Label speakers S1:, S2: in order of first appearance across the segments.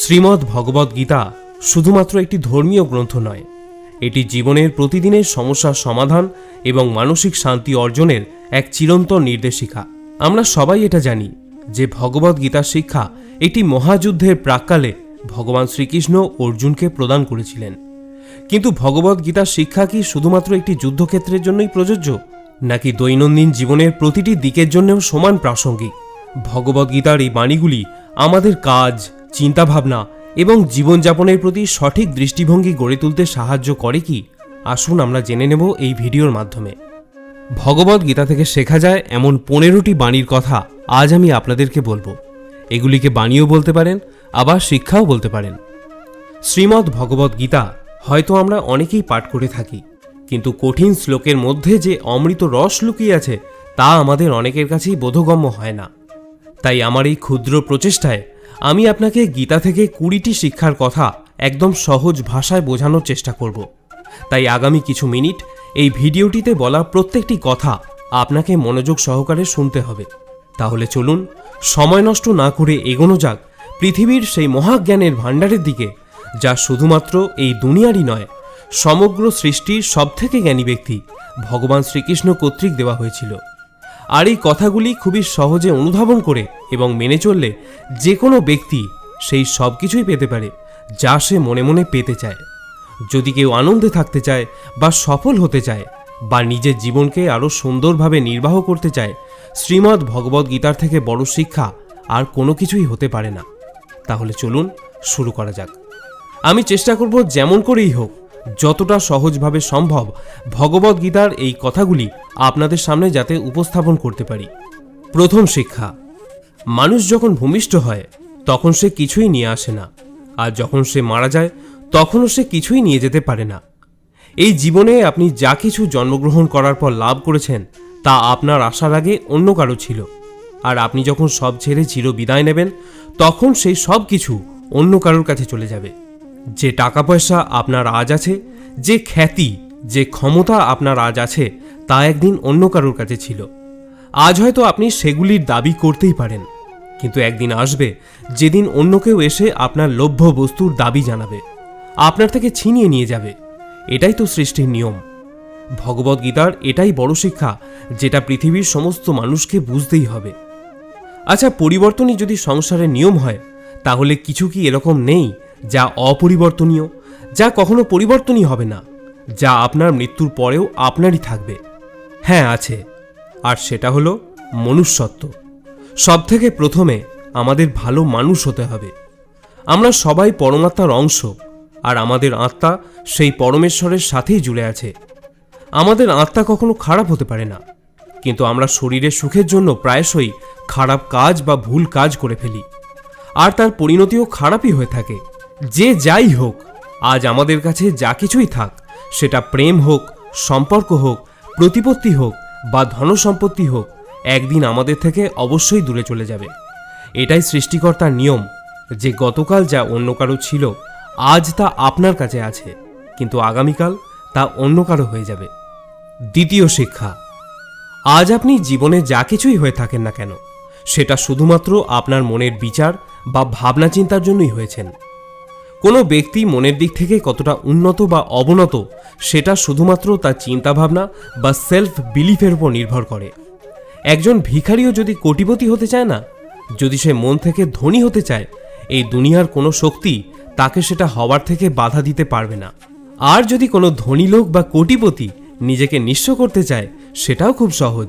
S1: শ্রীমদ্ ভগবদ গীতা শুধুমাত্র একটি ধর্মীয় গ্রন্থ নয়, এটি জীবনের প্রতিদিনের সমস্যার সমাধান এবং মানসিক শান্তি অর্জনের এক চিরন্তন নির্দেশিকা। আমরা সবাই এটা জানি যে ভগবদ গীতার শিক্ষা একটি মহাযুদ্ধের প্রাককালে ভগবান শ্রীকৃষ্ণ অর্জুনকে প্রদান করেছিলেন। কিন্তু ভগবদ গীতার শিক্ষা কি শুধুমাত্র একটি যুদ্ধক্ষেত্রের জন্যই প্রযোজ্য, নাকি দৈনন্দিন জীবনের প্রতিটি দিকের জন্যও সমান প্রাসঙ্গিক? ভগবদ্গীতার এই বাণীগুলি আমাদের কাজ চিন্তাভাবনা এবং জীবনযাপনের প্রতি সঠিক দৃষ্টিভঙ্গি গড়ে তুলতে সাহায্য করে কি? আসুন আমরা জেনে নেব এই ভিডিওর মাধ্যমে। ভগবদ গীতা থেকে শেখা যায় এমন পনেরোটি বাণীর কথা আজ আমি আপনাদেরকে বলব। এগুলিকে বাণীও বলতে পারেন, আবার শিক্ষাও বলতে পারেন। শ্রীমদ্ ভগবদ গীতা হয়তো আমরা অনেকেই পাঠ করে থাকি, কিন্তু কঠিন শ্লোকের মধ্যে যে অমৃত রস লুকিয়ে আছে তা আমাদের অনেকের কাছেই বোধগম্য হয় না। তাই আমার এই ক্ষুদ্র প্রচেষ্টায় আমি আপনাকে গীতা থেকে কুড়িটি শিক্ষার কথা একদম সহজ ভাষায় বোঝানোর চেষ্টা করব। তাই আগামী কিছু মিনিট এই ভিডিওটিতে বলা প্রত্যেকটি কথা আপনাকে মনোযোগ সহকারে শুনতে হবে। তাহলে চলুন, সময় নষ্ট না করে এগোনো যাক পৃথিবীর সেই মহাজ্ঞানের ভাণ্ডারের দিকে, যা শুধুমাত্র এই দুনিয়ারই নয়, সমগ্র সৃষ্টির সবথেকে জ্ঞানী ব্যক্তি ভগবান শ্রীকৃষ্ণ কর্তৃক দেওয়া হয়েছিল। আর এই কথাগুলি খুবই সহজে অনুধাবন করে এবং মেনে চললে যে কোনো ব্যক্তি সেই সব কিছুই পেতে পারে, যা সে মনে মনে পেতে চায়। যদি কেউ আনন্দে থাকতে চায় বা সফল হতে চায় বা নিজের জীবনকে আরও সুন্দরভাবে নির্বাহ করতে চায়, শ্রীমদ্ ভগবদ গীতার থেকে বড় শিক্ষা আর কোনো কিছুই হতে পারে না। তাহলে চলুন শুরু করা যাক। আমি চেষ্টা করব যেমন করেই হোক যতটা সহজভাবে সম্ভব ভগবদ গীতার এই কথাগুলি আপনাদের সামনে যাতে উপস্থাপন করতে পারি। প্রথম শিক্ষা, মানুষ যখন ভূমিষ্ঠ হয়, তখন সে কিছুই নিয়ে আসে না। আর যখন সে মারা যায়, তখনও সে কিছুই নিয়ে যেতে পারে না। এই জীবনে আপনি যা কিছু জন্মগ্রহণ করার পর লাভ করেছেন, তা আপনার আসার আগে অন্য কারও ছিল। আর আপনি যখন সব ছেড়ে চির বিদায় নেবেন, তখন সেই সব কিছু অন্য কারোর কাছে চলে যাবে। যে টাকা পয়সা আপনার আজ আছে, যে খ্যাতি, যে ক্ষমতা আপনার আজ আছে, তা একদিন অন্য কারোর কাছে ছিল। আজ হয়তো আপনি সেগুলির দাবি করতেই পারেন, কিন্তু একদিন আসবে, যেদিন অন্য কেউ এসে আপনার লভ্য বস্তুর দাবি জানাবে, আপনার থেকে ছিনিয়ে নিয়ে যাবে। এটাই তো সৃষ্টির নিয়ম। ভগবদ্গীতার এটাই বড় শিক্ষা, যেটা পৃথিবীর সমস্ত মানুষকে বুঝতেই হবে। আচ্ছা পরিবর্তনই যদি সংসারের নিয়ম হয়, তাহলে কিছু কি এরকম নেই? যা অপরিবর্তনীয়, যা কখনো পরিবর্তনই হবে না, যা আপনার মৃত্যুর পরেও আপনারই থাকবে। হ্যাঁ আছে। আর সেটা হলো মনুষ্যত্ব। সব থেকে প্রথমে আমাদের ভালো মানুষ হতে হবে। আমরা সবাই পরমাত্মার অংশ, আর আমাদের আত্মা সেই পরমেশ্বরের সাথেই জুড়ে আছে। আমাদের আত্মা কখনো খারাপ হতে পারে না, কিন্তু আমরা শরীরের সুখের জন্য প্রায়শই খারাপ কাজ বা ভুল কাজ করে ফেলি। আর তার পরিণতিও খারাপই হয়ে থাকে। যে যাই হোক, আজ আমাদের কাছে যা কিছুই থাক, সেটা প্রেম হোক, সম্পর্ক হোক, প্রতিপত্তি হোক বা ধনসম্পত্তি হোক, একদিন আমাদের থেকে অবশ্যই দূরে চলে যাবে। এটাই সৃষ্টিকর্তার নিয়ম, যে গতকাল যা অন্য কারও ছিল, আজ তা আপনার কাছে আছে, কিন্তু আগামীকাল তা অন্য কারও হয়ে যাবে। দ্বিতীয় শিক্ষা, আজ আপনি জীবনে যা কিছুই হয়ে থাকেন না কেন, সেটা শুধুমাত্র আপনার মনের বিচার বা ভাবনা চিন্তার জন্যই হয়েছেন। কোনো ব্যক্তি মনের দিক থেকে কতটা উন্নত বা অবনত, সেটা শুধুমাত্র তার চিন্তাভাবনা বা সেলফ বিলিফের উপর নির্ভর করে। একজন ভিখারিও যদি কোটিপতি হতে চায় না, যদি সে মন থেকে ধনী হতে চায়, এই দুনিয়ার কোনো শক্তি তাকে সেটা হওয়ার থেকে বাধা দিতে পারবে না। আর যদি কোনো ধনী লোক বা কোটিপতি নিজেকে নিঃস্ব করতে চায়, সেটাও খুব সহজ।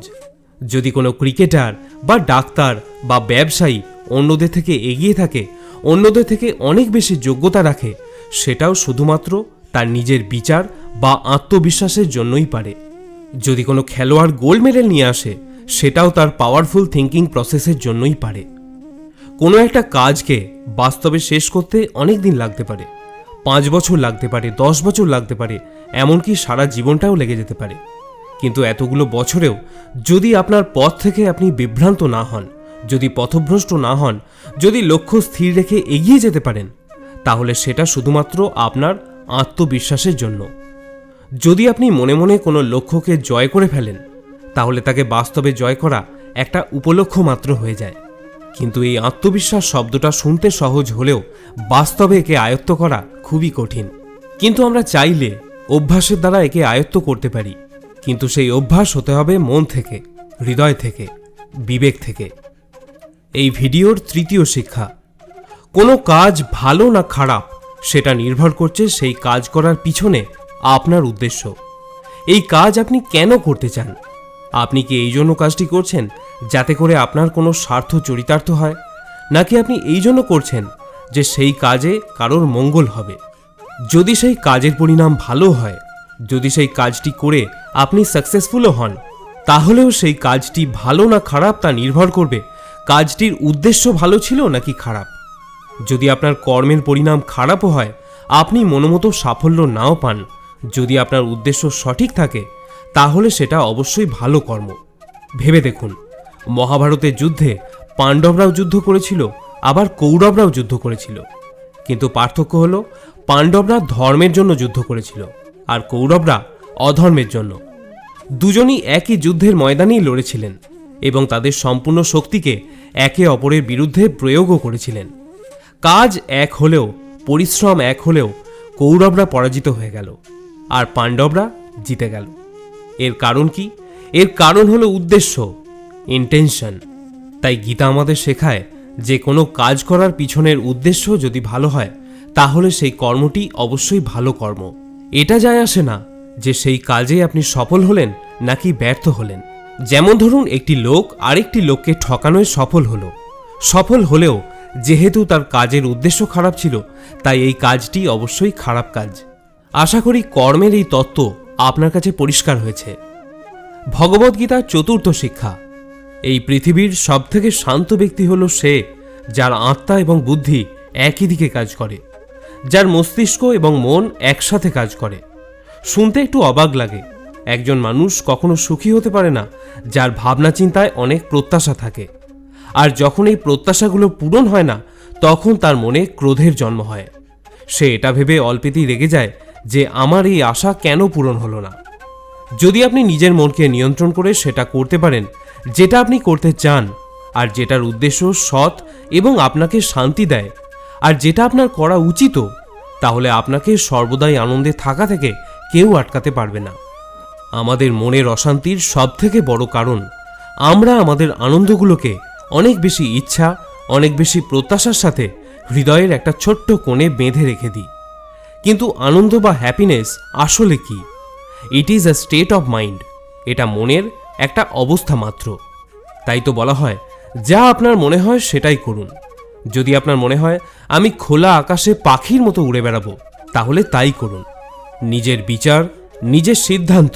S1: যদি কোনো ক্রিকেটার বা ডাক্তার বা ব্যবসায়ী অন্যদের থেকে এগিয়ে থাকে অন্যদের থেকে অনেক বেশি যোগ্যতা রাখে, সেটাও শুধুমাত্র তার নিজের বিচার বা আত্মবিশ্বাসের জন্যই পারে। যদি কোনো খেলোয়াড় গোল্ড মেডেল নিয়ে আসে, সেটাও তার পাওয়ারফুল থিঙ্কিং প্রসেসের জন্যই পারে। কোনো একটা কাজকে বাস্তবে শেষ করতে অনেক দিন লাগতে পারে, পাঁচ বছর লাগতে পারে, দশ বছর লাগতে পারে, এমনকি সারা জীবনটাও লেগে যেতে পারে। কিন্তু এতগুলো বছরেও যদি আপনার পথ থেকে আপনি বিভ্রান্ত না হন যদি পথভ্রষ্ট না হন, যদি লক্ষ্য স্থির রেখে এগিয়ে যেতে পারেন, তাহলে সেটা শুধুমাত্র আপনার আত্মবিশ্বাসের জন্য। যদি আপনি মনে মনে কোনো লক্ষ্যকে জয় করে ফেলেন, তাহলে তাকে বাস্তবে জয় করা একটা উপলক্ষ মাত্র হয়ে যায়। কিন্তু এই আত্মবিশ্বাস শব্দটা শুনতে সহজ হলেও বাস্তবে একে আয়ত্ত করা খুবই কঠিন। কিন্তু আমরা চাইলে অভ্যাসের দ্বারা একে আয়ত্ত করতে পারি। কিন্তু সেই অভ্যাস হতে হবে মন থেকে, হৃদয় থেকে, বিবেক থেকে। এই ভিডিওর তৃতীয় শিক্ষা। কোনো কাজ ভালো না খারাপ, সেটা নির্ভর করছে সেই কাজ করার পিছনে আপনার উদ্দেশ্য। এই কাজ আপনি কেন করতে চান? আপনি কি এই জন্য কাজটি করছেন যাতে করে আপনার কোনো স্বার্থ চরিতার্থ হয়? নাকি আপনি এই জন্য করছেন যে সেই কাজে কারোর মঙ্গল হবে? যদি সেই কাজের পরিণাম ভালো হয়, যদি সেই কাজটি করে আপনি সাকসেসফুলও হন, তাহলেও সেই কাজটি ভালো না খারাপ তা নির্ভর করবে কাজটির উদ্দেশ্য ভালো ছিল নাকি খারাপ? যদি আপনার কর্মের পরিণাম খারাপও হয়, আপনি মনোমতো সাফল্য নাও পান। যদি আপনার উদ্দেশ্য সঠিক থাকে, তাহলে সেটা অবশ্যই ভালো কর্ম। ভেবে দেখুন, মহাভারতের যুদ্ধে পাণ্ডবরাও যুদ্ধ করেছিল, আবার কৌরবরাও যুদ্ধ করেছিল। কিন্তু পার্থক্য হলো, পাণ্ডবরা ধর্মের জন্য যুদ্ধ করেছিল, আর কৌরবরা অধর্মের জন্য। দুজনই একই যুদ্ধের ময়দানেই লড়েছিলেন। এবং তাদের সম্পূর্ণ শক্তিকে একে অপরের বিরুদ্ধে প্রয়োগও করেছিলেন। কাজ এক হলেও, পরিশ্রম এক হলেও কৌরবরা পরাজিত হয়ে গেল, আর পাণ্ডবরা জিতে গেল। এর কারণ কি? এর কারণ হলো উদ্দেশ্য ইন্টেনশন তাই গীতা আমাদের শেখায়, যে কোনো কাজ করার পিছনের উদ্দেশ্য যদি ভালো হয়, তাহলে সেই কর্মটি অবশ্যই ভালো কর্ম। এটা যায় আসে না যে সেই কাজে আপনি সফল হলেন নাকি ব্যর্থ হলেন। যেমন ধরুন একটি লোক আরেকটি লোককে ঠকানোয় সফল হলো। সফল হলেও যেহেতু তার কাজের উদ্দেশ্য খারাপ ছিল, তাই এই কাজটি অবশ্যই খারাপ কাজ। আশা করি কর্মের এই তত্ত্ব আপনার কাছে পরিষ্কার হয়েছে। ভগবদ্গীতার চতুর্থ শিক্ষা। এই পৃথিবীর সবথেকে শান্ত ব্যক্তি হল সে যার আত্মা এবং বুদ্ধি একই দিকে কাজ করে, যার মস্তিষ্ক এবং মন একসাথে কাজ করে। শুনতে একটু অবাক লাগে একজন মানুষ কখনো সুখী হতে পারে না, যার ভাবনা চিন্তায় অনেক প্রত্যাশা থাকে। আর যখন এই প্রত্যাশাগুলো পূরণ হয় না, তখন তার মনে ক্রোধের জন্ম হয়। সে এটা ভেবে অল্পেতেই রেগে যায় যে আমার এই আশা কেন পূরণ হলো না। যদি আপনি নিজের মনকে নিয়ন্ত্রণ করে সেটা করতে পারেন, যেটা আপনি করতে চান, আর যেটার উদ্দেশ্য সৎ এবং আপনাকে শান্তি দেয়, আর যেটা আপনার করা উচিত তাহলে আপনাকে সর্বদাই আনন্দে থাকা থেকে কেউ আটকাতে পারবে না। আমাদের মনের অশান্তির সবথেকে বড় কারণ, আমরা আমাদের আনন্দগুলোকে অনেক বেশি ইচ্ছা, অনেক বেশি প্রত্যাশার সাথে হৃদয়ের একটা ছোট্ট কোণে বেঁধে রেখে দিই। কিন্তু আনন্দ বা হ্যাপিনেস আসলে কি? It is a state of mind এটা মনের একটা অবস্থা মাত্র। তাই তো বলা হয়, যা আপনার মনে হয় সেটাই করুন। যদি আপনার মনে হয়, আমি খোলা আকাশে পাখির মতো উড়ে বেড়াবো, তাহলে তাই করুন। নিজের বিচার, নিজের সিদ্ধান্ত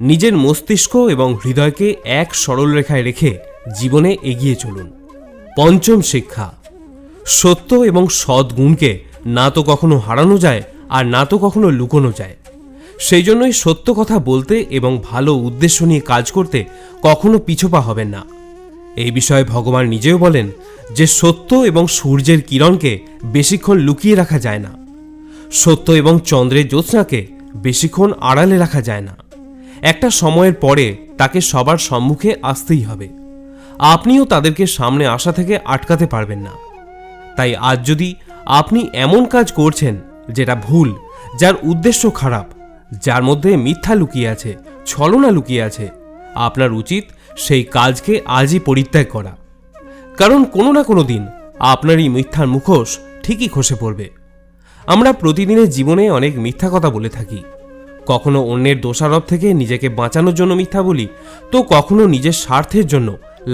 S1: নিজের মস্তিষ্ক এবং হৃদয়কে এক সরল রেখায় রেখে জীবনে এগিয়ে চলুন। পঞ্চম শিক্ষা, সত্য এবং সৎ গুণকে না তো কখনো হারানো যায় আর না তো কখনো লুকোনো যায়। সেই জন্যই সত্য কথা বলতে এবং ভালো উদ্দেশ্য নিয়ে কাজ করতে কখনো পিছপা হবেন না। এই বিষয়ে ভগবান নিজেও বলেন যে সত্য এবং সূর্যের কিরণকে বেশিক্ষণ লুকিয়ে রাখা যায় না। সত্য এবং চন্দ্রের জ্যোৎস্নাকে বেশিক্ষণ আড়ালে রাখা যায় না। একটা সময়ের পরে তাকে সবার সম্মুখে আসতেই হবে। আপনিও তাদেরকে সামনে আসা থেকে আটকাতে পারবেন না। তাই আজ যদি আপনি এমন কাজ করছেন যেটা ভুল, যার উদ্দেশ্য খারাপ, যার মধ্যে মিথ্যা লুকিয়ে আছে, ছলনা লুকিয়ে আছে, আপনার উচিত সেই কাজকে আজই পরিত্যাগ করা। কারণ কোনো না কোনো দিন আপনার এই মিথ্যার মুখোশ ঠিকই খসে পড়বে। আমরা প্রতিদিনের জীবনে অনেক মিথ্যা কথা বলে থাকি। কখনো অন্যের দোষারোপ থেকে নিজেকে বাঁচানোর জন্য মিথ্যা বলি, তো কখনো নিজের স্বার্থের জন্য,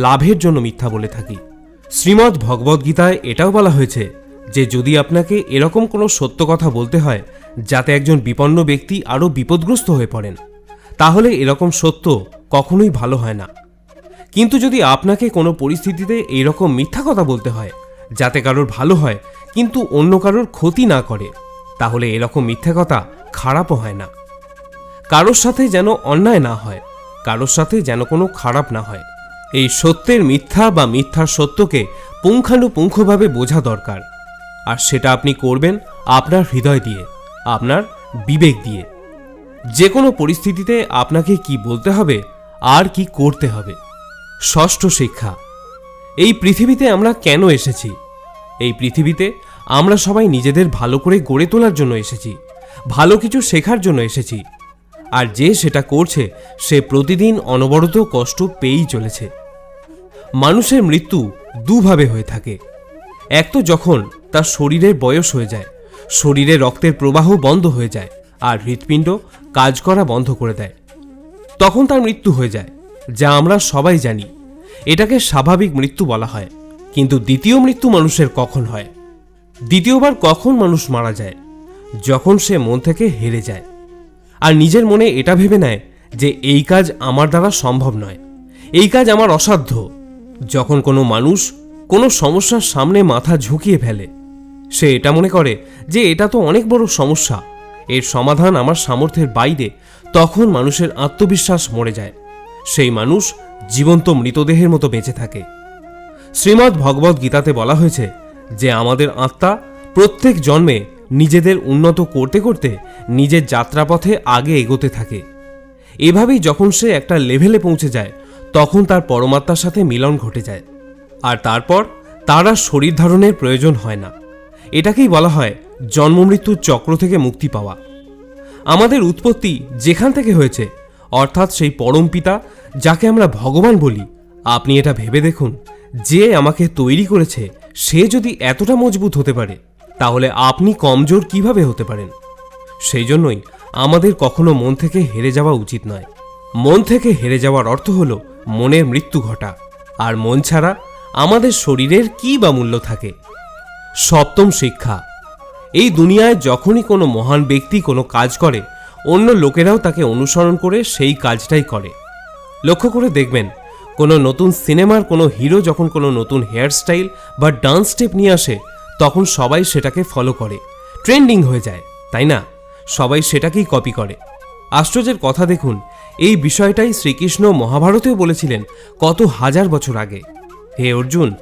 S1: লাভের জন্য মিথ্যা বলে থাকি। শ্রীমদ্ ভগবদ্গীতায় এটাও বলা হয়েছে, যে যদি আপনাকে এরকম কোনো সত্য কথা বলতে হয়, যাতে একজন বিপন্ন ব্যক্তি আরও বিপদগ্রস্ত হয়ে পড়েন, তাহলে এরকম সত্য কখনোই ভালো হয় না। কিন্তু যদি আপনাকে কোনো পরিস্থিতিতে এইরকম মিথ্যা কথা বলতে হয়, যাতে কারোর ভালো হয়, কিন্তু অন্য কারোর ক্ষতি না করে, তাহলে এরকম মিথ্যা কথা খারাপও হয় না। কারোর সাথে যেন অন্যায় না হয়, কারোর সাথে যেন কোনো খারাপ না হয়। এই সত্যের মিথ্যা বা মিথ্যার সত্যকে পুঙ্খানুপুঙ্খভাবে বোঝা দরকার। আর সেটা আপনি করবেন আপনার হৃদয় দিয়ে, আপনার বিবেক দিয়ে। যে কোনো পরিস্থিতিতে আপনাকে কি বলতে হবে, আর কি করতে হবে। ষষ্ঠ শিক্ষা, এই পৃথিবীতে আমরা কেন এসেছি? এই পৃথিবীতে আমরা সবাই নিজেদের ভালো করে গড়ে তোলার জন্য এসেছি, ভালো কিছু শেখার জন্য এসেছি আর যে সেটা করছে, সে প্রতিদিন অনবরত কষ্ট পেয়েই চলেছে। মানুষের মৃত্যু দুভাবে হয়ে থাকে। এক তো যখন তার শরীরের বয়স হয়ে যায়, শরীরে রক্তের প্রবাহ বন্ধ হয়ে যায় আর হৃৎপিণ্ড কাজ করা বন্ধ করে দেয়। তখন তার মৃত্যু হয়ে যায়, যা আমরা সবাই জানি। এটাকে স্বাভাবিক মৃত্যু বলা হয়, কিন্তু দ্বিতীয় মৃত্যু মানুষের কখন হয়? দ্বিতীয়বার কখন মানুষ মারা যায়? যখন সে মন থেকে হেরে যায়। আর নিজের মনে এটা ভেবে নেয় যে এই কাজ আমার দ্বারা সম্ভব নয়। এই কাজ আমার অসাধ্য। যখন কোনো মানুষ কোনো সমস্যার সামনে মাথা ঝুঁকিয়ে ফেলে, সে এটা মনে করে যে এটা তো অনেক বড় সমস্যা, এর সমাধান আমার সামর্থ্যের বাইরে, তখন মানুষের আত্মবিশ্বাস মরে যায়। সেই মানুষ জীবন্ত মৃতদেহের মতো বেঁচে থাকে। শ্রীমদ্ ভগবত গীতাতে বলা হয়েছে যে আমাদের আত্মা প্রত্যেক জন্মে নিজেদের উন্নত করতে করতে নিজের যাত্রাপথে আগে এগোতে থাকে। এভাবেই যখন সে একটা লেভেলে পৌঁছে যায়, তখন তার পরমাত্মার সাথে মিলন ঘটে যায়। আর তারপর তার আর শরীর ধারণের প্রয়োজন হয় না। এটাকেই বলা হয় জন্মমৃত্যুর চক্র থেকে মুক্তি পাওয়া। আমাদের উৎপত্তি যেখান থেকে হয়েছে, অর্থাৎ সেই পরম পিতা যাকে আমরা ভগবান বলি, আপনি এটা ভেবে দেখুন, যে আমাকে তৈরি করেছে, সে যদি এতটা মজবুত হতে পারে। তাহলে আপনি কমজোর কীভাবে হতে পারেন? সেই জন্যই আমাদের কখনো মন থেকে হেরে যাওয়া উচিত নয়। মন থেকে হেরে যাওয়ার অর্থ হল মনের মৃত্যু ঘটা। আর মন ছাড়া আমাদের শরীরের কি বা মূল্য থাকে? সপ্তম শিক্ষা। এই দুনিয়ায় যখনই কোনো মহান ব্যক্তি কোনো কাজ করে, অন্য লোকেরাও তাকে অনুসরণ করে সেই কাজটাই করে। লক্ষ্য করে দেখবেন, কোনো নতুন সিনেমার কোনো হিরো যখন কোনো নতুন হেয়ারস্টাইল বা ডান্স স্টেপ নিয়ে আসে তখন সবাই সেটাকে ফলো করে। ট্রেন্ডিং হয়ে যায়, তাই না? সবাই সেটাকেই কপি করে। আশ্চর্যের কথা দেখুন, এই বিষয়টাই শ্রীকৃষ্ণ মহাভারতেও বলেছিলেন কত হাজার বছর আগে। হে অর্জুন,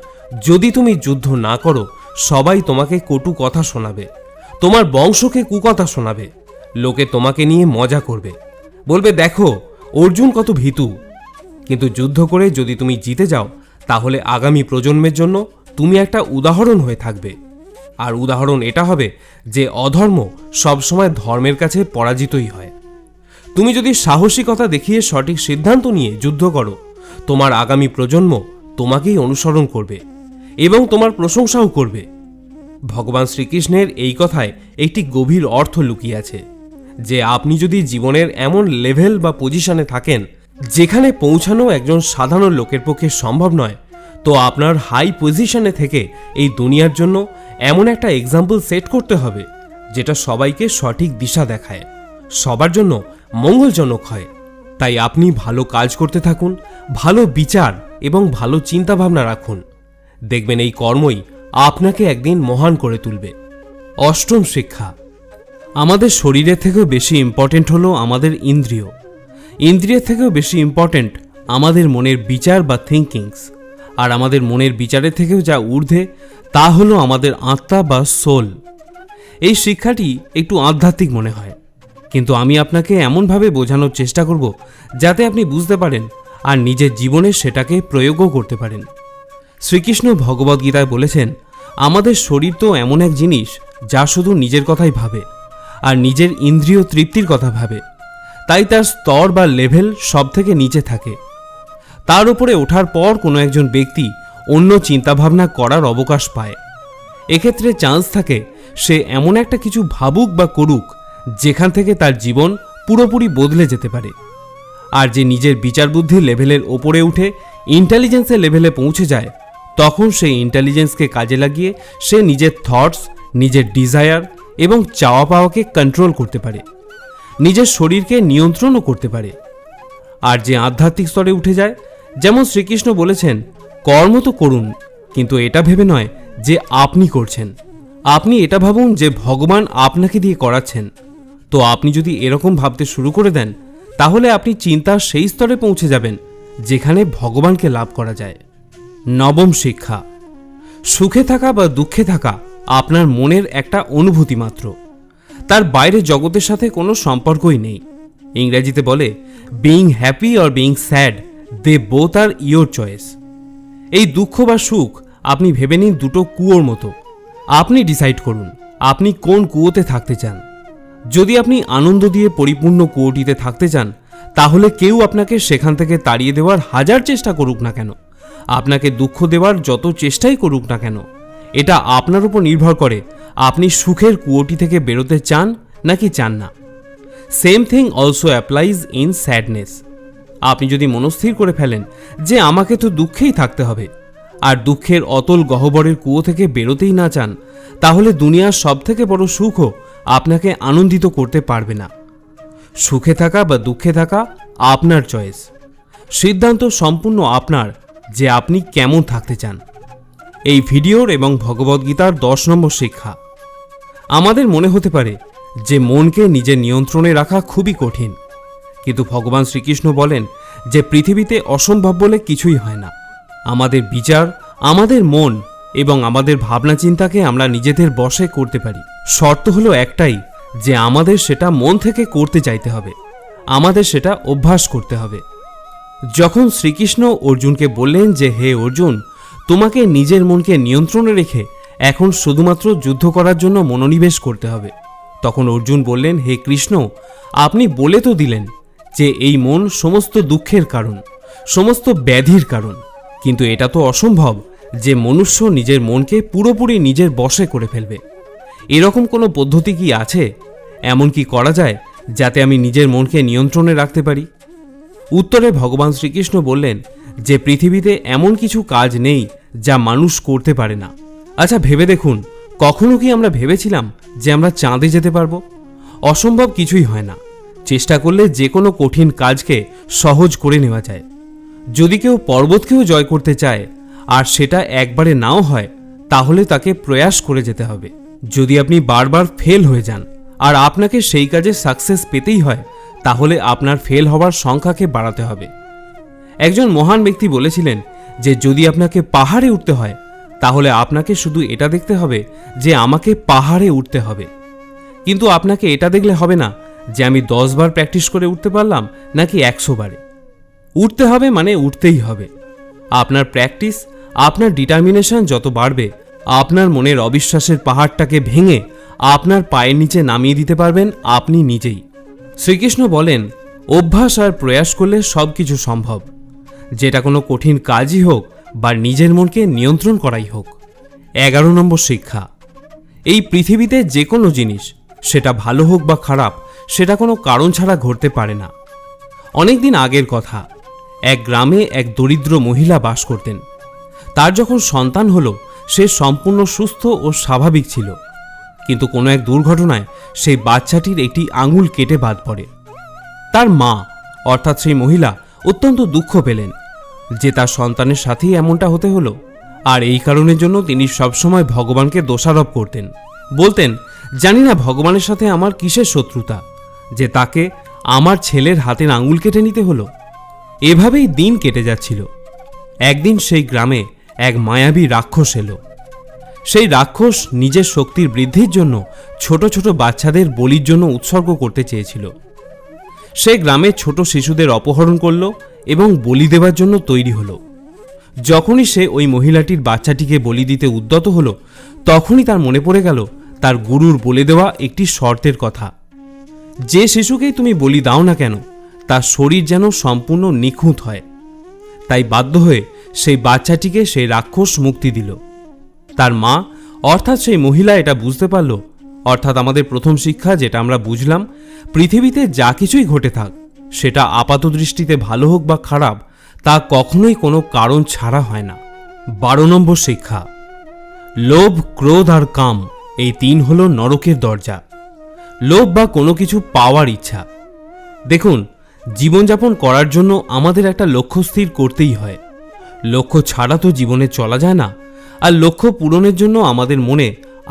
S1: যদি তুমি যুদ্ধ না করো, সবাই তোমাকে কটু কথা শোনাবে। তোমার বংশকে কুকথা শোনাবে। লোকে তোমাকে নিয়ে মজা করবে। বলবে, দেখো, অর্জুন কত ভীতু। কিন্তু যুদ্ধ করে যদি তুমি জিতে যাও, তাহলে আগামী প্রজন্মের জন্য তুমি একটা উদাহরণ হয়ে থাকবে। আর উদাহরণ এটা হবে যে অধর্ম সবসময় ধর্মের কাছে পরাজিতই হয়। তুমি যদি সাহসিকতা দেখিয়ে সঠিক সিদ্ধান্ত নিয়ে যুদ্ধ করো, তোমার আগামী প্রজন্ম তোমাকেই অনুসরণ করবে এবং তোমার প্রশংসাও করবে। ভগবান শ্রীকৃষ্ণের এই কথায় একটি গভীর অর্থ লুকিয়ে আছে, যে আপনি যদি জীবনের এমন লেভেল বা পজিশনে থাকেন, যেখানে পৌঁছানো একজন সাধারণ লোকের পক্ষে সম্ভব নয়, তো আপনার হাই পজিশনে থেকে এই দুনিয়ার জন্য এমন একটা এক্সাম্পল সেট করতে হবে, যেটা সবাইকে সঠিক দিশা দেখায়। সবার জন্য মঙ্গলজনক হয়। তাই আপনি ভালো কাজ করতে থাকুন, ভালো বিচার এবং ভালো চিন্তাভাবনা রাখুন। দেখবেন এই কর্মই আপনাকে একদিন মহান করে তুলবে। অষ্টম শিক্ষা, আমাদের শরীরের থেকেও বেশি ইম্পর্টেন্ট হলো আমাদের ইন্দ্রিয়। ইন্দ্রিয়ের থেকেও বেশি ইম্পর্টেন্ট আমাদের মনের বিচার বা থিঙ্কিংস আর আমাদের মনের বিচারের থেকেও যা ঊর্ধ্বে তা হলো আমাদের আত্মা বা সোল। এই শিক্ষাটি একটু আধ্যাত্মিক মনে হয়। কিন্তু আমি আপনাকে এমনভাবে বোঝানোর চেষ্টা করব যাতে আপনি বুঝতে পারেন আর নিজের জীবনে সেটাকে প্রয়োগও করতে পারেন। শ্রীকৃষ্ণ ভগবদ্গীতায় বলেছেন, আমাদের শরীর তো এমন এক জিনিস যা শুধু নিজের কথাই ভাবে আর নিজের ইন্দ্রিয় তৃপ্তির কথা ভাবে। তাই তার স্তর বা লেভেল সব থেকে নিচে থাকে। তার উপরে ওঠার পর কোনো একজন ব্যক্তি অন্য চিন্তাভাবনা করার অবকাশ পায়। এক্ষেত্রে চান্স থাকে সে এমন একটা কিছু ভাবুক বা করুক, যেখান থেকে তার জীবন পুরোপুরি বদলে যেতে পারে। আর যে নিজের বিচার বুদ্ধির লেভেলের ওপরে উঠে ইন্টেলিজেন্সের লেভেলে পৌঁছে যায়, তখন সেই ইন্টেলিজেন্সকে কাজে লাগিয়ে সে নিজের থটস নিজের ডিজায়ার এবং চাওয়া পাওয়াকে কন্ট্রোল করতে পারে। নিজের শরীরকে নিয়ন্ত্রণও করতে পারে। আর যে আধ্যাত্মিক স্তরে উঠে যায়, যেমন শ্রীকৃষ্ণ বলেছেন কর্ম তো করুন, কিন্তু এটা ভেবে নয় যে আপনি করছেন। আপনি এটা ভাবুন যে ভগবান আপনাকে দিয়ে করাচ্ছেন। তো আপনি যদি এরকম ভাবতে শুরু করে দেন, তাহলে আপনি চিন্তার সেই স্তরে পৌঁছে যাবেন, যেখানে ভগবানকে লাভ করা যায়। নবম শিক্ষা, সুখে থাকা বা দুঃখে থাকা আপনার মনের একটা অনুভূতি মাত্র। তার বাইরে জগতের সাথে কোনো সম্পর্কই নেই। ইংরেজিতে বলে being happy or being sad they both are your choice এই দুঃখ বা সুখ আপনি ভেবে নিন দুটো কুয়োর মতো। আপনি ডিসাইড করুন, আপনি কোন কুয়োতে থাকতে চান। যদি আপনি আনন্দ দিয়ে পরিপূর্ণ কুয়োটিতে থাকতে চান, তাহলে কেউ আপনাকে সেখান থেকে তাড়িয়ে দেওয়ার হাজার চেষ্টা করুক না কেন। আপনাকে দুঃখ দেওয়ার যত চেষ্টাই করুক না কেন, এটা আপনার উপর নির্ভর করে আপনি সুখের কুয়োটি থেকে বেরোতে চান নাকি চান না। Same thing also applies in sadness আপনি যদি মনস্থির করে ফেলেন যে আমাকে তো দুঃখেই থাকতে হবে। আর দুঃখের অতল গহ্বরের কুয়ো থেকে বেরোতেই না চান, তাহলে দুনিয়ার সবথেকে বড় সুখও আপনাকে আনন্দিত করতে পারবে না। সুখে থাকা বা দুঃখে থাকা আপনার চয়েস। সিদ্ধান্ত সম্পূর্ণ আপনার যে আপনি কেমন থাকতে চান। এই ভিডিওর এবং ভগবদ্গীতার দশ নম্বর শিক্ষা। আমাদের মনে হতে পারে যে মনকে নিজের নিয়ন্ত্রণে রাখা খুবই কঠিন। কিন্তু ভগবান শ্রীকৃষ্ণ বলেন যে পৃথিবীতে অসম্ভব বলে কিছুই হয় না। আমাদের বিচার, আমাদের মন এবং আমাদের ভাবনা চিন্তাকে আমরা নিজেদের বশে করতে পারি। শর্ত হলো একটাই যে আমাদের সেটা মন থেকে করতে চাইতে হবে। আমাদের সেটা অভ্যাস করতে হবে। যখন শ্রীকৃষ্ণ অর্জুনকে বললেন যে, হে অর্জুন, তোমাকে নিজের মনকে নিয়ন্ত্রণে রেখে এখন শুধুমাত্র যুদ্ধ করার জন্য মনোনিবেশ করতে হবে। তখন অর্জুন বললেন, হে কৃষ্ণ, আপনি বলে তো দিলেন যে এই মন সমস্ত দুঃখের কারণ, সমস্ত ব্যাধির কারণ। কিন্তু এটা তো অসম্ভব যে মনুষ্য নিজের মনকে পুরোপুরি নিজের বশে করে ফেলবে। এরকম কোনো পদ্ধতি কি আছে? এমন কি করা যায় যাতে আমি নিজের মনকে নিয়ন্ত্রণে রাখতে পারি? উত্তরে ভগবান শ্রীকৃষ্ণ বললেন যে পৃথিবীতে এমন কিছু কাজ নেই যা মানুষ করতে পারে না। আচ্ছা ভেবে দেখুন, কখনো কি আমরা ভেবেছিলাম যে আমরা চাঁদে যেতে পারব? অসম্ভব কিছুই হয় না। চেষ্টা করলে যে কোনো কঠিন কাজকে সহজ করে নেওয়া যায়। যদি কেউ পর্বতকেও জয় করতে চায়, আর সেটা একবারে নাও হয়, তাহলে তাকে প্রয়াস করে যেতে হবে। যদি আপনি বারবার ফেল হয়ে যান, আর আপনাকে সেই কাজে সাকসেস পেতেই হয়, তাহলে আপনার ফেল হওয়ার সংখ্যাকে বাড়াতে হবে। একজন মহান ব্যক্তি বলেছিলেন যে, যদি আপনাকে পাহাড়ে উঠতে হয়, তাহলে আপনাকে শুধু এটা দেখতে হবে যে, আমাকে পাহাড়ে উঠতে হবে। কিন্তু আপনাকে এটা দেখলে হবে না যে আমি দশ বার প্র্যাকটিস করে উঠতে পারলাম নাকি একশো বারে উঠতে হবে মানে উঠতেই হবে। আপনার প্র্যাকটিস, আপনার ডিটারমিনেশন যত বাড়বে, আপনার মনের অবিশ্বাসের পাহাড়টাকে ভেঙে আপনার পায়ের নিচে নামিয়ে দিতে পারবেন আপনি নিজেই। শ্রীকৃষ্ণ বলেন, অভ্যাস আর প্রয়াস করলে সব কিছু সম্ভব। যেটা কোনো কঠিন কাজই হোক বা নিজের মনকে নিয়ন্ত্রণ করাই হোক। এগারো নম্বর শিক্ষা। এই পৃথিবীতে যে কোনো জিনিস, সেটা ভালো হোক বা খারাপ সেটা কোনো কারণ ছাড়া ঘটতে পারে না। অনেক দিন আগের কথা, এক গ্রামে এক দরিদ্র মহিলা বাস করতেন। তার যখন সন্তান হলো, সে সম্পূর্ণ সুস্থ ও স্বাভাবিক ছিল। কিন্তু কোনো এক দুর্ঘটনায় সেই বাচ্চাটির একটি আঙুল কেটে বাদ পড়ে। তার মা, অর্থাৎ সেই মহিলা, অত্যন্ত দুঃখ পেলেন যে তার সন্তানের সাথেই এমনটা হতে হলো। আর এই কারণের জন্য তিনি সবসময় ভগবানকে দোষারোপ করতেন। বলতেন, জানি না ভগবানের সাথে আমার কিসের শত্রুতা। যে তাকে আমার ছেলের হাতের আঙুল কেটে নিতে হলো। এভাবেই দিন কেটে যাচ্ছিল। একদিন সেই গ্রামে এক মায়াবী রাক্ষস এলো। সেই রাক্ষস নিজের শক্তির বৃদ্ধির জন্য ছোট ছোট বাচ্চাদের বলির জন্য উৎসর্গ করতে চেয়েছিল। সে গ্রামে ছোট শিশুদের অপহরণ করল এবং বলি দেওয়ার জন্য তৈরি হলো। যখনই সে ওই মহিলাটির বাচ্চাটিকে বলি দিতে উদ্যত হলো, তখনই তার মনে পড়ে গেল তার গুরুর বলে দেওয়া একটি শর্তের কথা। যে শিশুকেই তুমি বলি দাও না কেন, তার শরীর যেন সম্পূর্ণ নিখুঁত হয়। তাই বাধ্য হয়ে সেই বাচ্চাটিকে সেই রাক্ষস মুক্তি দিল। তার মা, অর্থাৎ সেই মহিলা এটা বুঝতে পারল, অর্থাৎ আমাদের প্রথম শিক্ষা যেটা আমরা বুঝলাম, পৃথিবীতে যা কিছুই ঘটে থাক, সেটা আপাত দৃষ্টিতে ভালো হোক বা খারাপ, তা কখনোই কোনো কারণ ছাড়া হয় না। বারো নম্বর শিক্ষা, লোভ, ক্রোধ আর কাম, এই তিন হলো নরকের দরজা। লোভ বা কোনো কিছু পাওয়ার ইচ্ছা। দেখুন, জীবনযাপন করার জন্য আমাদের একটা লক্ষ্য স্থির করতেই হয়। লক্ষ্য ছাড়া তো জীবনে চলা যায় না, আর লক্ষ্য পূরণের জন্য আমাদের মনে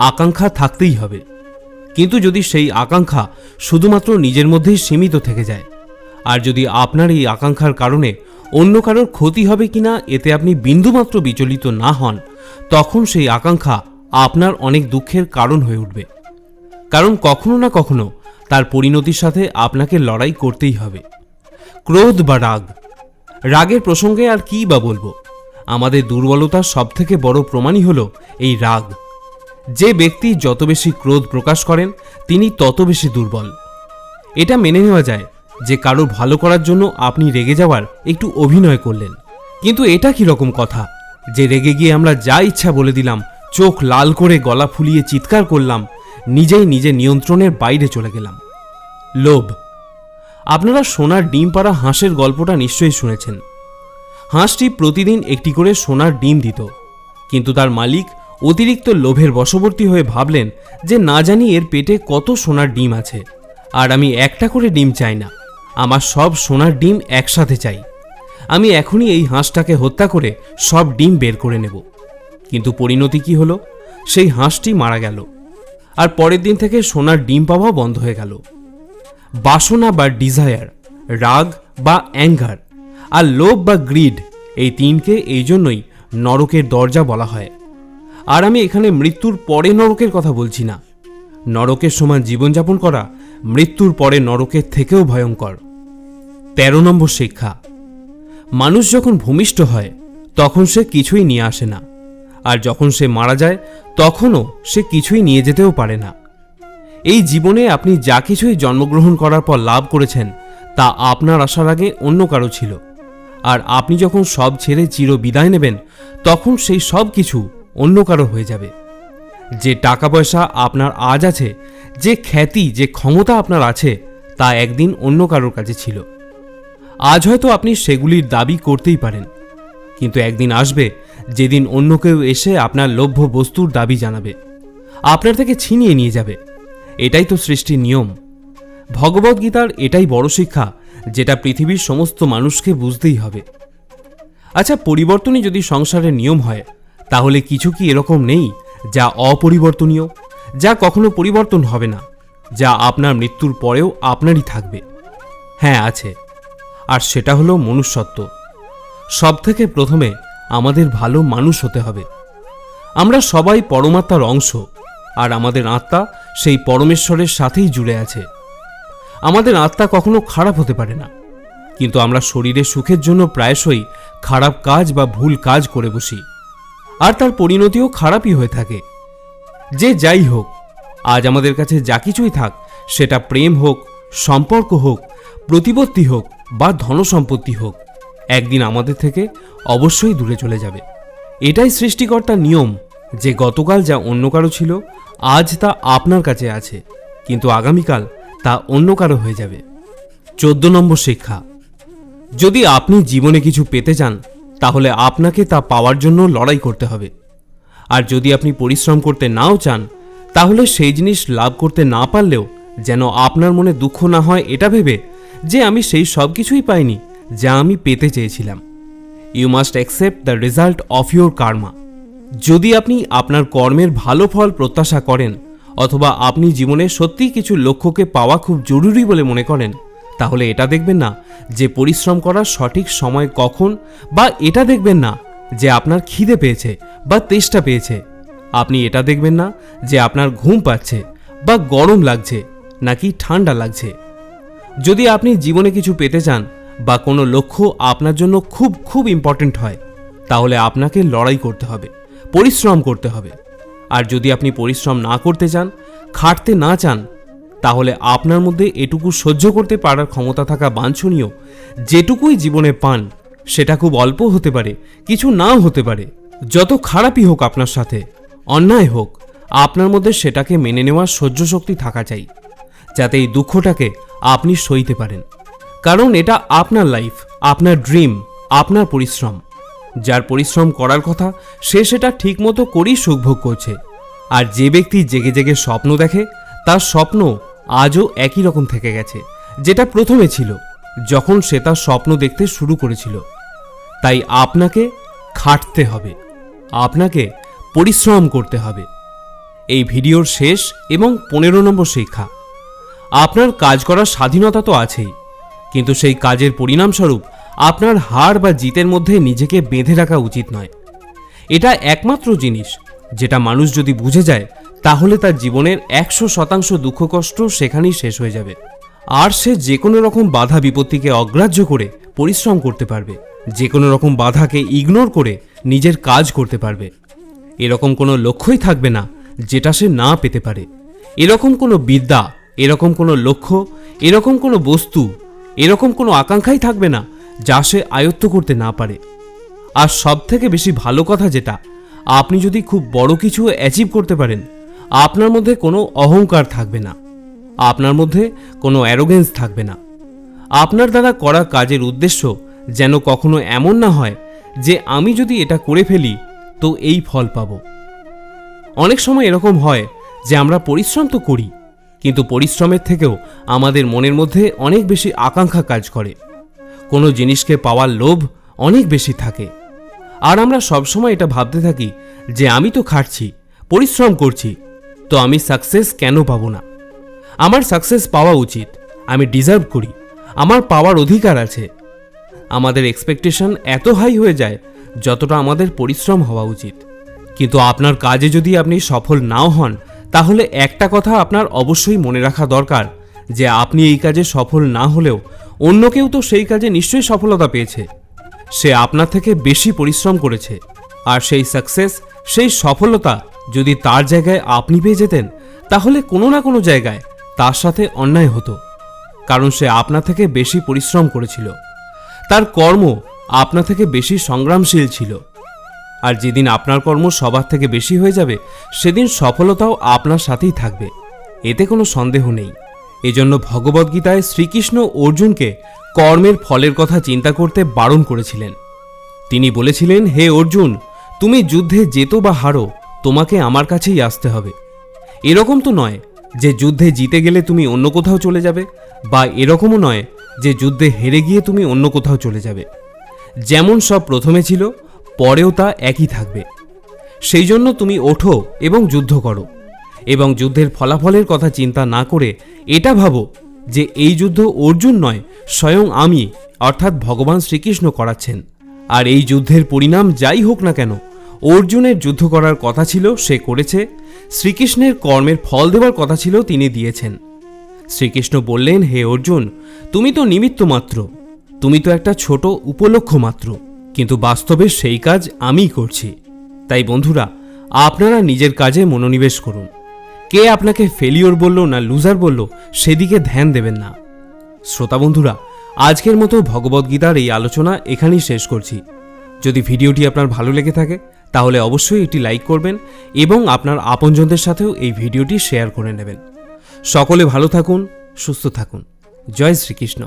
S1: আকাঙ্ক্ষা থাকতেই হবে। কিন্তু যদি সেই আকাঙ্ক্ষা শুধুমাত্র নিজের মধ্যেই সীমিত থেকে যায়, আর যদি আপনার এই আকাঙ্ক্ষার কারণে অন্য কারোর ক্ষতি হবে কিনা এতে আপনি বিন্দুমাত্র বিচলিত না হন, তখন সেই আকাঙ্ক্ষা আপনার অনেক দুঃখের কারণ হয়ে উঠবে। কারণ কখনো না কখনো তার পরিণতির সাথে আপনাকে লড়াই করতেই হবে। ক্রোধ বা রাগ। রাগের প্রসঙ্গে আর কী বা বলব? আমাদের দুর্বলতার সবথেকে বড় প্রমাণই হলো এই রাগ। যে ব্যক্তি যত বেশি ক্রোধ প্রকাশ করেন, তিনি তত বেশি দুর্বল। এটা মেনে নেওয়া যায় যে কারোর ভালো করার জন্য আপনি রেগে যাওয়ার একটু অভিনয় করলেন। কিন্তু এটা কি রকম কথা? যে রেগে গিয়ে আমরা যা ইচ্ছা বলে দিলাম, চোখ লাল করে গলা ফুলিয়ে চিৎকার করলাম নিজেই নিজে নিয়ন্ত্রণের বাইরে চলে গেলাম। লোভ। আপনারা সোনার ডিম পাড়া হাঁসের গল্পটা নিশ্চয়ই শুনেছেন। হাঁসটি প্রতিদিন একটি করে সোনার ডিম দিত, কিন্তু তার মালিক অতিরিক্ত লোভের বশবর্তী হয়ে ভাবলেন যে না জানি এর পেটে কত সোনার ডিম আছে, আর আমি একটা করে ডিম চাই না, আমার সব সোনার ডিম একসাথে চাই। আমি এখনই এই হাঁসটাকে হত্যা করে সব ডিম বের করে নেব। কিন্তু পরিণতি কি হলো? সেই হাঁসটি মারা গেল। আর পরের দিন থেকে সোনার ডিম পাওয়া বন্ধ হয়ে গেল। বাসনা বা ডিজায়ার, রাগ বা অ্যাঙ্গার, আর লোভ বা গ্রিড, এই তিনকে এই জন্যই নরকের দরজা বলা হয়। আর আমি এখানে মৃত্যুর পরে নরকের কথা বলছি না। নরকের সমান জীবনযাপন করা মৃত্যুর পরে নরকের থেকেও ভয়ঙ্কর। তেরো নম্বর শিক্ষা, মানুষ যখন ভূমিষ্ঠ হয়, তখন সে কিছুই নিয়ে আসে না। আর যখন সে মারা যায়, তখনও সে কিছুই নিয়ে যেতেও পারে না। এই জীবনে আপনি যা কিছুই জন্মগ্রহণ করার পর লাভ করেছেন, তা আপনার আসার আগে অন্য কারও ছিল। আর আপনি যখন সব ছেড়ে চির বিদায় নেবেন, তখন সেই সব কিছু অন্য কারও হয়ে যাবে। যে টাকা পয়সা আপনার আজ আছে, যে খ্যাতি, যে ক্ষমতা আপনার আছে, তা একদিন অন্য কারোর কাছে ছিল। আজ হয়তো আপনি সেগুলির দাবি করতেই পারেন। কিন্তু একদিন আসবে যেদিন অন্য কেউ এসে আপনার লভ্য বস্তুর দাবি জানাবে, আপনার থেকে ছিনিয়ে নিয়ে যাবে। এটাই তো সৃষ্টির নিয়ম। ভগবদ্গীতার এটাই বড় শিক্ষা, যেটা পৃথিবীর সমস্ত মানুষকে বুঝতেই হবে। আচ্ছা পরিবর্তনই যদি সংসারের নিয়ম হয়, তাহলে কিছু কি এরকম নেই, যা অপরিবর্তনীয়, যা কখনো পরিবর্তন হবে না, যা আপনার মৃত্যুর পরেও আপনারই থাকবে? হ্যাঁ আছে। আর সেটা হলো মনুষ্যত্ব। সব থেকে প্রথমে আমাদের ভালো মানুষ হতে হবে। আমরা সবাই পরমাত্মার অংশ, আর আমাদের আত্মা সেই পরমেশ্বরের সাথেই জুড়ে আছে। আমাদের আত্মা কখনো খারাপ হতে পারে না, কিন্তু আমরা শরীরে সুখের জন্য প্রায়শই খারাপ কাজ বা ভুল কাজ করে বসি, আর তার পরিণতিও খারাপই হয়ে থাকে। যে যাই হোক, আজ আমাদের কাছে যা কিছুই থাক, সেটা প্রেম হোক, সম্পর্ক হোক, প্রতিপত্তি হোক বা ধনসম্পত্তি হোক একদিন আমাদের থেকে অবশ্যই দূরে চলে যাবে। এটাই সৃষ্টিকর্তার নিয়ম যে গতকাল যা অন্য কারও ছিল, আজ তা আপনার কাছে আছে, কিন্তু আগামীকাল তা অন্য কারও হয়ে যাবে। চোদ্দ নম্বর শিক্ষা, যদি আপনি জীবনে কিছু পেতে চান, তাহলে আপনাকে তা পাওয়ার জন্য লড়াই করতে হবে। আর যদি আপনি পরিশ্রম করতে নাও চান, তাহলে সেই জিনিস লাভ করতে না পারলেও যেন আপনার মনে দুঃখ না হয়, এটা ভেবে যে আমি সেই সব কিছুই পাইনি। যা আমি পেতে চেয়েছিলাম। You must accept the result of your karma যদি আপনি আপনার কর্মের ভালো ফল প্রত্যাশা করেন, অথবা আপনি জীবনে সত্যিই কিছু লক্ষ্যকে পাওয়া খুব জরুরি বলে মনে করেন, তাহলে এটা দেখবেন না যে পরিশ্রম করার সঠিক সময় কখন, বা এটা দেখবেন না যে আপনার খিদে পেয়েছে বা তেষ্টা পেয়েছে। আপনি এটা দেখবেন না যে আপনার ঘুম পাচ্ছে বা গরম লাগছে, নাকি ঠান্ডা লাগছে। যদি আপনি জীবনে কিছু পেতে চান বা কোনো লক্ষ্য আপনার জন্য খুব খুব ইম্পর্ট্যান্ট হয়, তাহলে আপনাকে লড়াই করতে হবে, পরিশ্রম করতে হবে। আর যদি আপনি পরিশ্রম না করতে চান, খাটতে না চান, তাহলে আপনার মধ্যে এটুকু সহ্য করতে পারার ক্ষমতা থাকা বাঞ্ছনীয়, যেটুকুই জীবনে পান, সেটা খুব অল্প হতে পারে, কিছু নাও হতে পারে। যত খারাপই হোক আপনার সাথে, অন্যায় হোক, আপনার মধ্যে সেটাকে মেনে নেওয়ার সহ্য শক্তি থাকা চাই, যাতে এই দুঃখটাকে আপনি সইতে পারেন। কারণ এটা আপনার লাইফ আপনার ড্রিম আপনার পরিশ্রম। যার পরিশ্রম করার কথা, সে সেটা ঠিকমতো করেই সুখভোগ করছে। আর যে ব্যক্তি জেগে জেগে স্বপ্ন দেখে, তার স্বপ্ন আজও একই রকম থেকে গেছে, যেটা প্রথমে ছিল, যখন সে তার স্বপ্ন দেখতে শুরু করেছিল। তাই আপনাকে খাটতে হবে, আপনাকে পরিশ্রম করতে হবে। এই ভিডিওর শেষ এবং পনেরো নম্বর শিক্ষা, আপনার কাজ করার স্বাধীনতা তো আছেই। কিন্তু সেই কাজের পরিণামস্বরূপ আপনার হার বা জিতের মধ্যে নিজেকে বেঁধে রাখা উচিত নয়। এটা একমাত্র জিনিস, যেটা মানুষ যদি বুঝে যায়, তাহলে তার জীবনের একশো শতাংশ দুঃখ কষ্ট সেখানেই শেষ হয়ে যাবে। আর সে যে কোনো রকম বাধা বিপত্তিকে অগ্রাহ্য করে পরিশ্রম করতে পারবে যে কোনো রকম বাধাকে ইগনোর করে নিজের কাজ করতে পারবে। এরকম কোনো লক্ষ্যই থাকবে না, যেটা সে না পেতে পারে। এরকম কোনো বিদ্যা, এরকম কোনো লক্ষ্য, এরকম কোনো বস্তু এরকম কোনো আকাঙ্ক্ষাই থাকবে না যা সে আয়ত্ত করতে না পারে। আর সব থেকে বেশি ভালো কথা যেটা, আপনি যদি খুব বড় কিছু অ্যাচিভ করতে পারেন, আপনার মধ্যে কোনো অহংকার থাকবে না। আপনার মধ্যে কোনো অ্যারোগেন্স থাকবে না। আপনার দ্বারা করা কাজের উদ্দেশ্য যেন কখনো এমন না হয় যে আমি যদি এটা করে ফেলি, তো এই ফল পাব। অনেক সময় এরকম হয় যে আমরা পরিশ্রম তো করি কিন্তু পরিশ্রমের থেকেও আমাদের মনের মধ্যে অনেক বেশি আকাঙ্ক্ষা কাজ করে। কোনো জিনিসকে পাওয়ার লোভ অনেক বেশি থাকে। আর আমরা সবসময় এটা ভাবতে থাকি যে আমি তো খাটছি, পরিশ্রম করছি, তো আমি সাকসেস কেন পাবো না? আমার সাকসেস পাওয়া উচিত, আমি ডিজার্ভ করি, আমার পাওয়ার অধিকার আছে। আমাদের এক্সপেকটেশন এত হাই হয়ে যায় যতটা আমাদের পরিশ্রম হওয়া উচিত। কিন্তু আপনার কাজে যদি আপনি সফল নাও হন তাহলে একটা কথা আপনার অবশ্যই মনে রাখা দরকার, যে আপনি এই কাজে সফল না হলেও অন্য কেউ তো সেই কাজে নিশ্চয়ই সফলতা পেয়েছে। সে আপনার থেকে বেশি পরিশ্রম করেছে, আর সেই সাকসেস সেই সফলতা যদি তার জায়গায় আপনি পেয়ে যেতেন, তাহলে কোনো না কোনো জায়গায় তার সাথে অন্যায় হতো, কারণ সে আপনার থেকে বেশি পরিশ্রম করেছিল। তার কর্ম আপনা থেকে বেশি সংগ্রামশীল ছিল। আর যেদিন আপনার কর্ম সবার থেকে বেশি হয়ে যাবে, সেদিন সফলতাও আপনার সাথেই থাকবে। এতে কোনো সন্দেহ নেই। এজন্য ভগবদ্গীতায় শ্রীকৃষ্ণ অর্জুনকে কর্মের ফলের কথা চিন্তা করতে বারণ করেছিলেন। তিনি বলেছিলেন, হে অর্জুন, তুমি যুদ্ধে যেতো বা হারো, তোমাকে আমার কাছেই আসতে হবে। এরকম তো নয় যে যুদ্ধে জিতে গেলে তুমি অন্য কোথাও চলে যাবে, বা এরকমও নয় যে যুদ্ধে হেরে গিয়ে তুমি অন্য কোথাও চলে যাবে। যেমন সব প্রথমে ছিল পরেও তা একই থাকবে। সেই জন্য তুমি ওঠো এবং যুদ্ধ করো। এবং যুদ্ধের ফলাফলের কথা চিন্তা না করে এটা ভাবো যে এই যুদ্ধ অর্জুন নয়, স্বয়ং আমি, অর্থাৎ ভগবান শ্রীকৃষ্ণ করাচ্ছেন। আর এই যুদ্ধের পরিণাম যাই হোক না কেন, অর্জুনের যুদ্ধ করার কথা ছিল, সে করেছে। শ্রীকৃষ্ণের কর্মের ফল দেওয়ার কথা ছিল, তিনি দিয়েছেন। শ্রীকৃষ্ণ বললেন, হে অর্জুন, তুমি তো নিমিত্ত মাত্র তুমি তো একটা ছোট উপলক্ষ মাত্র। কিন্তু বাস্তবে সেই কাজ আমিই করছি। তাই বন্ধুরা, আপনারা নিজের কাজে মনোনিবেশ করুন। কে আপনাকে ফেলিওর বলল না লুজার বলল, সেদিকে ধ্যান দেবেন না। শ্রোতা বন্ধুরা, আজকের মতো ভগবদ্গীতার এই আলোচনা এখানেই শেষ করছি। যদি ভিডিওটি আপনার ভালো লেগে থাকে, তাহলে অবশ্যই এটি লাইক করবেন এবং আপনার আপনজনদের সাথেও এই ভিডিওটি শেয়ার করে নেবেন। সকলে ভালো থাকুন, সুস্থ থাকুন। জয় শ্রীকৃষ্ণ।